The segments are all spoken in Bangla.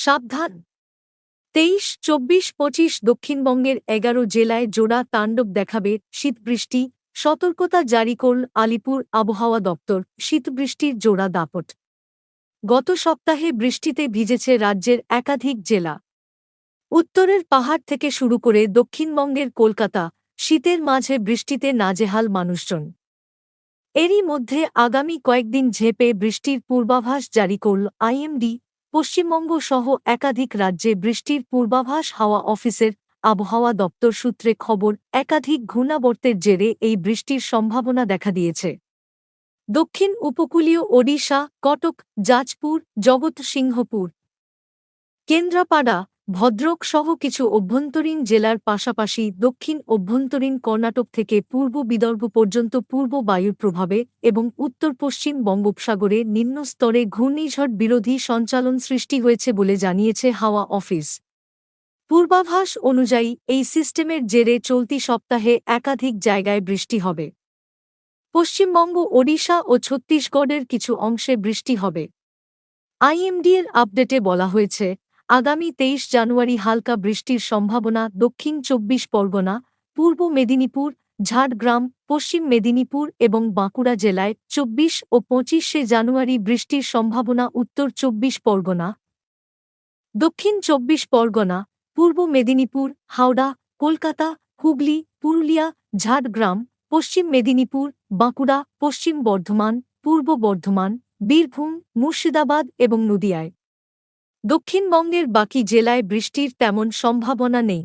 সাবধান। তেইশ, চব্বিশ, পঁচিশ, দক্ষিণবঙ্গের এগারো জেলায় জোড়া তাণ্ডব দেখাবে শীতবৃষ্টি, সতর্কতা জারি করল আলিপুর আবহাওয়া দপ্তর, শীতবৃষ্টির জোড়া দাপট। গত সপ্তাহে বৃষ্টিতে ভিজেছে রাজ্যের একাধিক জেলা। উত্তরের পাহাড় থেকে শুরু করে দক্ষিণবঙ্গের কলকাতা, শীতের মাঝে বৃষ্টিতে নাজেহাল মানুষজন। এরই মধ্যে আগামী কয়েকদিন ঝেপে বৃষ্টির পূর্বাভাস জারি করল আইএমডি পশ্চিমবঙ্গ সহ একাধিক রাজ্যে বৃষ্টির পূর্বাভাস হাওয়া অফিসের আবহাওয়া দপ্তর সূত্রে খবর, একাধিক ঘূর্ণাবর্তের জেরে এই বৃষ্টির সম্ভাবনা দেখা দিয়েছে। দক্ষিণ উপকূলীয় ওড়িশা, কটক, যাজপুর জগৎসিংহপুর কেন্দ্রাপাড়া ভদ্রক সহ কিছু অভ্যন্তরীণ জেলার পাশাপাশি দক্ষিণ অভ্যন্তরীণ কর্ণাটক থেকে পূর্ব বিদর্ভ পর্যন্ত পূর্ব বায়ুর প্রভাবে এবং উত্তর পশ্চিম বঙ্গোপসাগরে নিম্ন স্তরে ঘূর্ণিঝড় বিরোধী সঞ্চালন সৃষ্টি হয়েছে বলে জানিয়েছে হাওয়া অফিস। পূর্বাভাস অনুযায়ী, এই সিস্টেমের জেরে চলতি সপ্তাহে একাধিক জায়গায় বৃষ্টি হবে। পশ্চিমবঙ্গ, ওড়িশা ও ছত্তিশগড়ের কিছু অংশে বৃষ্টি হবে। আইএমডির আপডেটে বলা হয়েছে আগামী তেইশ জানুয়ারি হালকা বৃষ্টির সম্ভাবনা, দক্ষিণ চব্বিশ পরগনা, পূর্ব মেদিনীপুর, ঝাড়গ্রাম, পশ্চিম মেদিনীপুর এবং বাঁকুড়া জেলায় চব্বিশ ও পঁচিশে জানুয়ারি বৃষ্টির সম্ভাবনা, উত্তর চব্বিশ পরগনা, দক্ষিণ চব্বিশ পরগনা, পূর্ব মেদিনীপুর, হাওড়া, কলকাতা, হুগলি, পুরুলিয়া, ঝাড়গ্রাম, পশ্চিম মেদিনীপুর, বাঁকুড়া, পশ্চিম বর্ধমান, পূর্ব বর্ধমান, বীরভূম, মুর্শিদাবাদ এবং নদিয়ায়। দক্ষিণবঙ্গের বাকি জেলায় বৃষ্টির তেমন সম্ভাবনা নেই।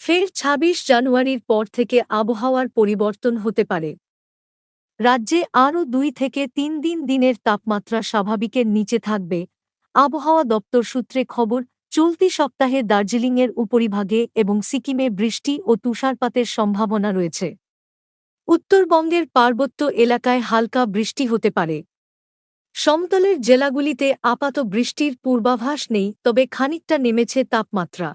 ফের ২৬ জানুয়ারির পর থেকে আবহাওয়ার পরিবর্তন হতে পারে। রাজ্যে আরও দুই থেকে তিন দিন দিনের তাপমাত্রা স্বাভাবিকের নিচে থাকবে। আবহাওয়া দপ্তর সূত্রে খবর, চলতি সপ্তাহে দার্জিলিংয়ের উপরিভাগে এবং সিকিমে বৃষ্টি ও তুষারপাতের সম্ভাবনা রয়েছে। উত্তরবঙ্গের পার্বত্য এলাকায় হালকা বৃষ্টি হতে পারে। সমতলের জেলাগুলিতে আপাত বৃষ্টির পূর্বাভাস নেই তবে খানিকটা নেমেছে তাপমাত্রা।